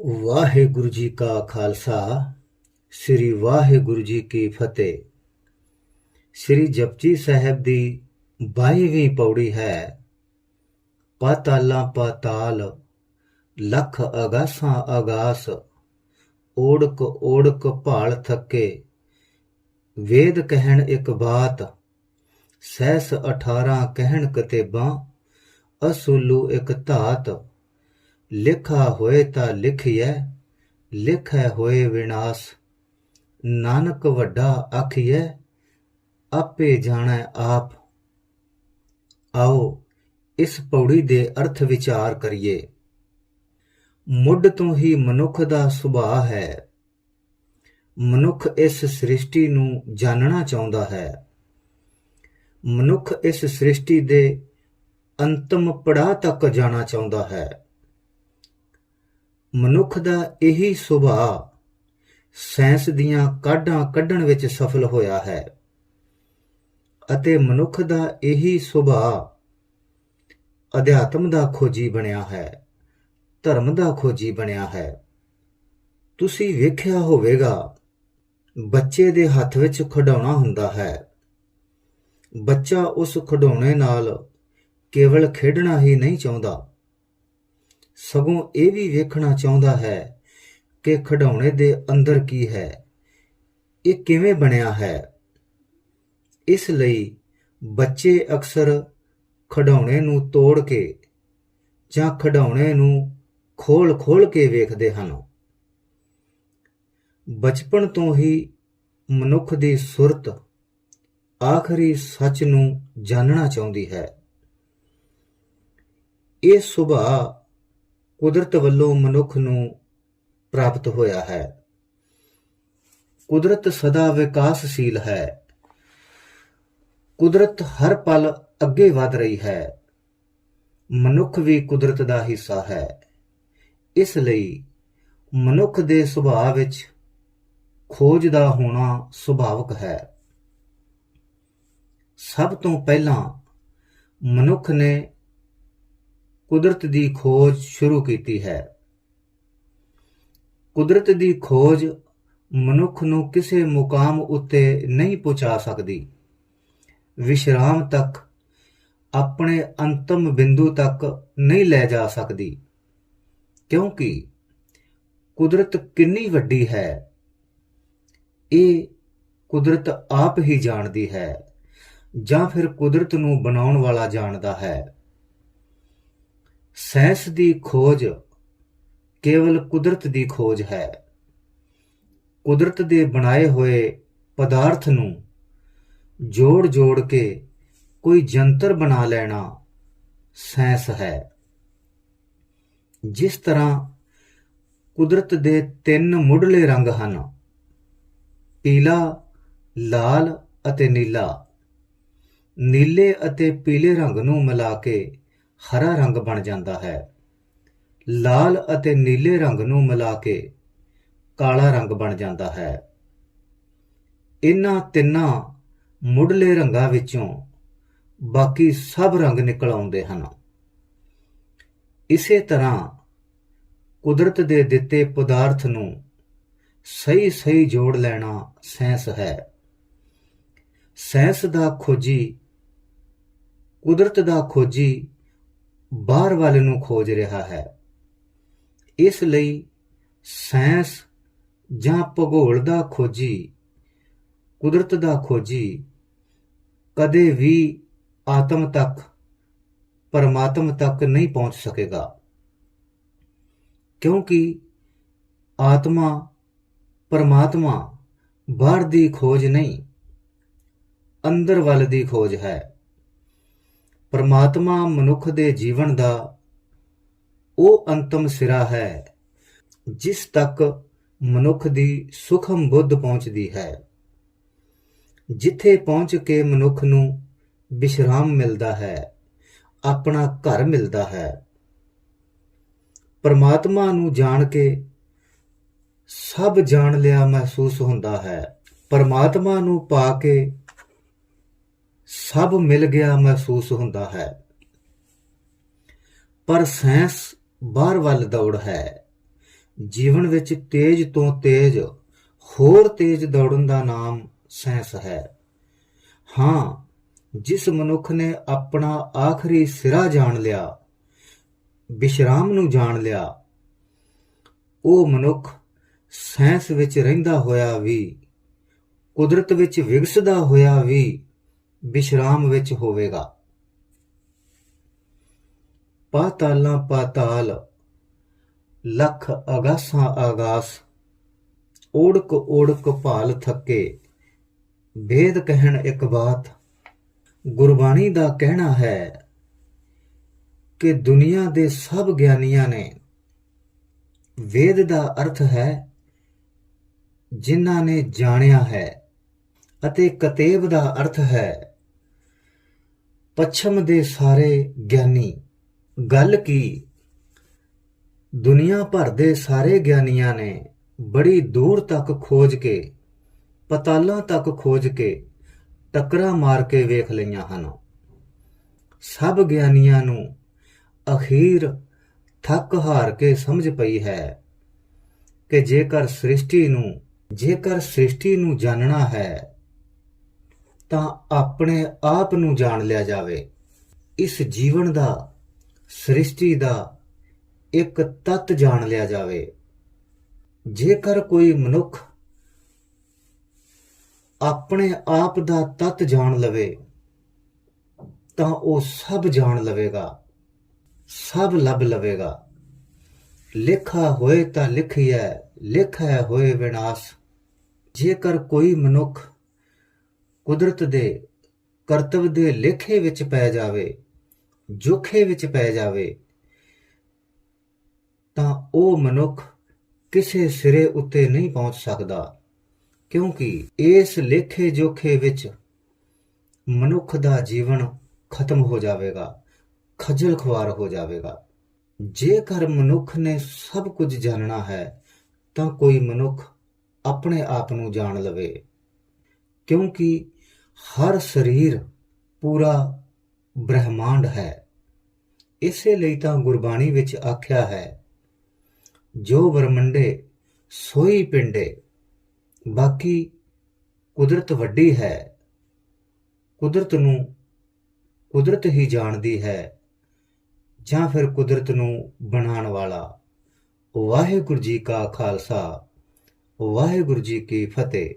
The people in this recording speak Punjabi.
ਵਾਹਿਗੁਰੂ ਜੀ ਕਾ ਖਾਲਸਾ, ਸ੍ਰੀ ਵਾਹਿਗੁਰੂ ਜੀ ਕੀ ਫਤਿਹ। ਸ੍ਰੀ ਜਪਜੀ ਸਾਹਿਬ ਦੀ 22ਵੀਂ ਪੌੜੀ ਹੈ। ਪਾਤਾਲਾਂ ਪਾਤਾਲ, ਲੱਖ ਅਗਾਸਾਂ ਅਗਾਸ, ਓੜਕ ਓੜਕ ਭਾਲ ਥੱਕੇ। ਵੇਦ ਕਹਿਣ ਇੱਕ ਬਾਤ ਸਹਿਸ 18 ਕਹਿਣ ਕਤੇਬਾਂ, ਅਸੂਲੂ ਇੱਕ ਧਾਤ। ਲਿਖਾ ਹੋਏ ਤਾਂ ਲਿਖਿਐ, ਲਿਖੈ ਹੋਏ ਵਿਨਾਸ਼। ਨਾਨਕ ਵੱਡਾ ਆਖੀਐ, ਆਪੇ ਜਾਣੈ ਆਪ। ਆਓ ਇਸ ਪੌੜੀ ਦੇ ਅਰਥ ਵਿਚਾਰ ਕਰੀਏ। ਮੁੱਢ ਤੋਂ ਹੀ ਮਨੁੱਖ ਦਾ ਸੁਭਾਅ ਹੈ। ਮਨੁੱਖ ਇਸ ਸ੍ਰਿਸ਼ਟੀ ਨੂੰ ਜਾਣਨਾ ਚਾਹੁੰਦਾ ਹੈ। ਮਨੁੱਖ ਇਸ ਸ੍ਰਿਸ਼ਟੀ ਦੇ ਅੰਤਮ ਪੜਾਅ ਤੱਕ ਜਾਣਾ ਚਾਹੁੰਦਾ ਹੈ। ਮਨੁੱਖ ਦਾ ਇਹੀ ਸੁਭਾਅ ਸਾਇੰਸ ਦੀਆਂ ਕਾਢਾਂ ਕੱਢਣ ਵਿੱਚ ਸਫਲ ਹੋਇਆ ਹੈ ਅਤੇ ਮਨੁੱਖ ਦਾ ਇਹੀ ਸੁਭਾਅ ਅਧਿਆਤਮ ਦਾ ਖੋਜੀ ਬਣਿਆ ਹੈ, ਧਰਮ ਦਾ ਖੋਜੀ ਬਣਿਆ ਹੈ। ਤੁਸੀਂ ਵੇਖਿਆ ਹੋਵੇਗਾ, ਬੱਚੇ ਦੇ ਹੱਥ ਵਿੱਚ ਖਿਡੌਣਾ ਹੁੰਦਾ ਹੈ। ਬੱਚਾ ਉਸ ਖਿਡੌਣੇ ਨਾਲ ਕੇਵਲ ਖੇਡਣਾ ਹੀ ਨਹੀਂ ਚਾਹੁੰਦਾ। ਸਗੋਂ ਇਹ ਵੀ ਵੇਖਣਾ ਚਾਹੁੰਦਾ ਹੈ ਕਿ ਖਿਡੌਣੇ ਦੇ ਅੰਦਰ ਕੀ ਹੈ, ਇਹ ਕਿਵੇਂ ਬਣਿਆ ਹੈ। ਇਸ ਲਈ ਬੱਚੇ ਅਕਸਰ ਖਿਡੌਣੇ ਨੂੰ ਤੋੜ ਕੇ ਜਾਂ ਖਿਡੌਣੇ ਨੂੰ ਖੋਲ-ਖੋਲ ਕੇ ਵੇਖਦੇ ਹਨ। ਬਚਪਨ ਤੋਂ ਹੀ ਮਨੁੱਖ ਦੀ ਸੁਰਤ ਆਖਰੀ ਸੱਚ ਨੂੰ ਜਾਣਨਾ ਚਾਹੁੰਦੀ ਹੈ। ਇਹ ਸੁਭਾਅ ਕੁਦਰਤ ਵੱਲੋਂ ਮਨੁੱਖ ਨੂੰ ਪ੍ਰਾਪਤ ਹੋਇਆ ਹੈ। ਕੁਦਰਤ ਸਦਾ ਵਿਕਾਸਸ਼ੀਲ ਹੈ। ਕੁਦਰਤ ਹਰ ਪਲ ਅੱਗੇ ਵਧ ਰਹੀ ਹੈ। ਮਨੁੱਖ ਵੀ ਕੁਦਰਤ ਦਾ ਹਿੱਸਾ ਹੈ। ਇਸ ਲਈ ਮਨੁੱਖ ਦੇ ਸੁਭਾਅ ਵਿੱਚ ਖੋਜ ਦਾ ਹੋਣਾ ਸੁਭਾਵਕ ਹੈ। ਸਭ ਤੋਂ ਪਹਿਲਾਂ ਮਨੁੱਖ ਨੇ ਕੁਦਰਤ ਦੀ ਖੋਜ ਸ਼ੁਰੂ ਕੀਤੀ ਹੈ। ਕੁਦਰਤ ਦੀ ਖੋਜ ਮਨੁੱਖ ਨੂੰ ਕਿਸੇ ਮੁਕਾਮ ਉੱਤੇ ਨਹੀਂ ਪਹੁੰਚਾ ਸਕਦੀ। ਵਿਸ਼ਰਾਮ ਤੱਕ ਆਪਣੇ ਅੰਤਮ ਬਿੰਦੂ ਤੱਕ ਨਹੀਂ ਲੈ ਜਾ ਸਕਦੀ। ਕਿਉਂਕਿ ਕੁਦਰਤ ਕਿੰਨੀ ਵੱਡੀ ਹੈ, ਇਹ ਕੁਦਰਤ ਆਪ ਹੀ ਜਾਣਦੀ ਹੈ ਜਾਂ ਫਿਰ ਕੁਦਰਤ ਨੂੰ ਬਣਾਉਣ ਵਾਲਾ ਜਾਣਦਾ ਹੈ। ਸੈਂਸ ਦੀ ਖੋਜ ਕੇਵਲ ਕੁਦਰਤ ਦੀ ਖੋਜ ਹੈ। ਕੁਦਰਤ ਦੇ ਬਣਾਏ ਹੋਏ ਪਦਾਰਥ ਨੂੰ ਜੋੜ-ਜੋੜ ਕੇ ਕੋਈ ਜੰਤਰ ਬਣਾ ਲੈਣਾ ਸੈਂਸ ਹੈ। ਜਿਸ ਤਰ੍ਹਾਂ ਕੁਦਰਤ ਦੇ ਤਿੰਨ ਮੁੱਢਲੇ ਰੰਗ ਹਨ, ਪੀਲਾ, ਲਾਲ ਅਤੇ ਨੀਲਾ। ਨੀਲੇ ਅਤੇ ਪੀਲੇ ਰੰਗ ਨੂੰ ਮਿਲਾ ਕੇ ਹਰਾ ਰੰਗ ਬਣ ਜਾਂਦਾ ਹੈ। ਲਾਲ ਅਤੇ ਨੀਲੇ ਰੰਗ ਨੂੰ ਮਿਲਾ ਕੇ ਕਾਲਾ ਰੰਗ ਬਣ ਜਾਂਦਾ ਹੈ। ਇਹਨਾਂ ਤਿੰਨਾਂ ਮੁੱਢਲੇ ਰੰਗਾਂ ਵਿੱਚੋਂ ਬਾਕੀ ਸਭ ਰੰਗ ਨਿਕਲ ਆਉਂਦੇ ਹਨ। ਇਸੇ ਤਰ੍ਹਾਂ ਕੁਦਰਤ ਦੇ ਦਿੱਤੇ ਪਦਾਰਥ ਨੂੰ ਸਹੀ ਸਹੀ ਜੋੜ ਲੈਣਾ ਸੈਂਸ ਹੈ। ਸੈਂਸ ਦਾ ਖੋਜੀ ਕੁਦਰਤ ਦਾ ਖੋਜੀ ਬਾਹਰ ਵੱਲ ਨੂੰ ਖੋਜ ਰਿਹਾ ਹੈ। ਇਸ ਲਈ ਸਾਇੰਸ ਜਾਂ ਭੂਗੋਲ ਦਾ ਖੋਜੀ, ਕੁਦਰਤ ਦਾ ਖੋਜੀ ਕਦੇ ਵੀ ਆਤਮ ਤੱਕ, ਪਰਮਾਤਮ ਤੱਕ ਨਹੀਂ ਪਹੁੰਚ ਸਕੇਗਾ। ਕਿਉਂਕਿ ਆਤਮਾ, ਪਰਮਾਤਮਾ ਬਾਹਰ ਦੀ ਖੋਜ ਨਹੀਂ, ਅੰਦਰ ਵੱਲ ਦੀ ਖੋਜ ਹੈ। ਪਰਮਾਤਮਾ ਮਨੁੱਖ ਦੇ ਜੀਵਨ ਦਾ ਉਹ ਅੰਤਮ ਸਿਰਾ ਹੈ, ਜਿਸ ਤੱਕ ਮਨੁੱਖ ਦੀ ਸੁਖਮ ਬੁੱਧ ਪਹੁੰਚਦੀ ਹੈ। ਜਿੱਥੇ ਪਹੁੰਚ ਕੇ ਮਨੁੱਖ ਨੂੰ ਵਿਸ਼ਰਾਮ ਮਿਲਦਾ ਹੈ, ਆਪਣਾ ਘਰ ਮਿਲਦਾ ਹੈ। ਪਰਮਾਤਮਾ ਨੂੰ ਜਾਣ ਕੇ ਸਭ ਜਾਣ ਲਿਆ ਮਹਿਸੂਸ ਹੁੰਦਾ ਹੈ। ਪਰਮਾਤਮਾ ਨੂੰ ਪਾ ਕੇ ਸਭ ਮਿਲ ਗਿਆ ਮਹਿਸੂਸ ਹੁੰਦਾ ਹੈ। ਪਰ ਸਾਇੰਸ ਬਾਹਰ ਵੱਲ ਦੌੜ ਹੈ। ਜੀਵਨ ਵਿੱਚ ਤੇਜ਼ ਤੋਂ ਤੇਜ਼, ਹੋਰ ਤੇਜ਼ ਦੌੜਨ ਦਾ ਨਾਮ ਸਾਇੰਸ ਹੈ। ਹਾਂ, ਜਿਸ ਮਨੁੱਖ ਨੇ ਆਪਣਾ ਆਖਰੀ ਸਿਰਾ ਜਾਣ ਲਿਆ ਵਿਸ਼ਰਾਮ ਨੂੰ ਜਾਣ ਲਿਆ, ਉਹ ਮਨੁੱਖ ਸਾਇੰਸ ਵਿੱਚ ਰਹਿੰਦਾ ਹੋਇਆ ਵੀ, ਕੁਦਰਤ ਵਿੱਚ ਵਿਗਸਦਾ ਹੋਇਆ ਵੀ ਵਿਸ਼ਰਾਮ ਵਿੱਚ ਹੋਵੇਗਾ। ਪਾਤਾਲਾਂ ਪਾਤਾਲ, ਲੱਖ ਆਗਾਸਾਂ ਆਗਾਸ ਓੜਕ ਓੜਕ ਭਾਲ ਥੱਕੇ, ਵੇਦ ਕਹਿਣ ਇੱਕ ਬਾਤ, ਗੁਰਬਾਣੀ ਦਾ ਕਹਿਣਾ ਹੈ ਕਿ ਦੁਨੀਆ ਦੇ ਸਭ ਗਿਆਨੀਆਂ ਨੇ, ਵੇਦ ਦਾ ਅਰਥ ਹੈ ਜਿਨ੍ਹਾਂ ਨੇ ਜਾਣਿਆ ਹੈ ਅਤੇ ਕਤੇਬ ਦਾ ਅਰਥ ਹੈ ਪੱਛਮ ਦੇ ਸਾਰੇ ਗਿਆਨੀ। ਗੱਲ ਕੀ? ਦੁਨੀਆ ਭਰ ਦੇ ਸਾਰੇ ਗਿਆਨੀਆਂ ਨੇ ਬੜੀ ਦੂਰ ਤੱਕ ਖੋਜ ਕੇ, ਪਤਾਲਾਂ ਤੱਕ ਖੋਜ ਕੇ ਟੱਕਰਾਂ ਮਾਰ ਕੇ ਵੇਖ ਲਈਆਂ ਹਨ। ਸਭ ਗਿਆਨੀਆਂ ਨੂੰ ਅਖੀਰ ਥੱਕ ਹਾਰ ਕੇ ਸਮਝ ਪਈ ਹੈ ਕਿ ਜੇਕਰ ਸ੍ਰਿਸ਼ਟੀ ਨੂੰ, ਜੇਕਰ ਸ੍ਰਿਸ਼ਟੀ ਨੂੰ ਜਾਣਨਾ ਹੈ ਤਾਂ ਆਪਣੇ ਆਪ ਨੂੰ ਜਾਣ ਲਿਆ ਜਾਵੇ। ਇਸ ਜੀਵਨ ਦਾ, ਸ੍ਰਿਸ਼ਟੀ ਦਾ ਇੱਕ ਤੱਤ ਜਾਣ ਲਿਆ ਜਾਵੇ। ਜੇਕਰ ਕੋਈ ਮਨੁੱਖ ਆਪਣੇ ਆਪ ਦਾ ਤੱਤ ਜਾਣ ਲਵੇ, ਤਾਂ ਉਹ ਸਭ ਜਾਣ ਲਵੇਗਾ, ਸਭ ਲੱਭ ਲਵੇਗਾ। ਲਿਖਾ ਹੋਏ ਤਾਂ ਲਿਖਿਐ ਲਿਖਿਆ ਹੋਏ ਵਿਨਾਸ਼। ਜੇਕਰ ਕੋਈ ਮਨੁੱਖ ਕੁਦਰਤ ਦੇ ਕਰਤਵ ਦੇ ਲੇਖੇ ਵਿੱਚ ਪੈ ਜਾਵੇ, ਜੋਖੇ ਵਿੱਚ ਪੈ ਜਾਵੇ, ਤਾਂ ਉਹ ਮਨੁੱਖ ਕਿਸੇ ਸਿਰੇ ਉੱਤੇ ਨਹੀਂ ਪਹੁੰਚ ਸਕਦਾ। ਕਿਉਂਕਿ ਇਸ ਲੇਖੇ ਜੋਖੇ ਵਿੱਚ ਮਨੁੱਖ ਦਾ ਜੀਵਨ ਖਤਮ ਹੋ ਜਾਵੇਗਾ, ਖੱਜਲ ਖੁਆਰ ਹੋ ਜਾਵੇਗਾ। ਜੇਕਰ ਮਨੁੱਖ ਨੇ ਸਭ ਕੁਝ ਜਾਣਨਾ ਹੈ, ਤਾਂ ਕੋਈ ਮਨੁੱਖ ਆਪਣੇ ਆਪ ਨੂੰ ਜਾਣ ਲਵੇ। ਕਿਉਂਕਿ ਹਰ ਸਰੀਰ ਪੂਰਾ ਬ੍ਰਹਿਮੰਡ ਹੈ। ਇਸੇ ਲਈ ਤਾਂ ਗੁਰਬਾਣੀ ਵਿੱਚ ਆਖਿਆ ਹੈ, ਜੋ ਬਰਮੰਡੇ ਸੋਈ ਪਿੰਡੇ, ਬਾਕੀ ਕੁਦਰਤ ਵੱਡੀ ਹੈ। ਕੁਦਰਤ ਨੂੰ ਕੁਦਰਤ ਹੀ ਜਾਣਦੀ ਹੈ, ਜਾਂ ਫਿਰ ਕੁਦਰਤ ਨੂੰ ਬਣਾਉਣ ਵਾਲਾ। ਵਾਹਿਗੁਰੂ ਜੀ ਕਾ ਖਾਲਸਾ, ਵਾਹਿਗੁਰੂ ਜੀ ਕੀ ਫਤਿਹ।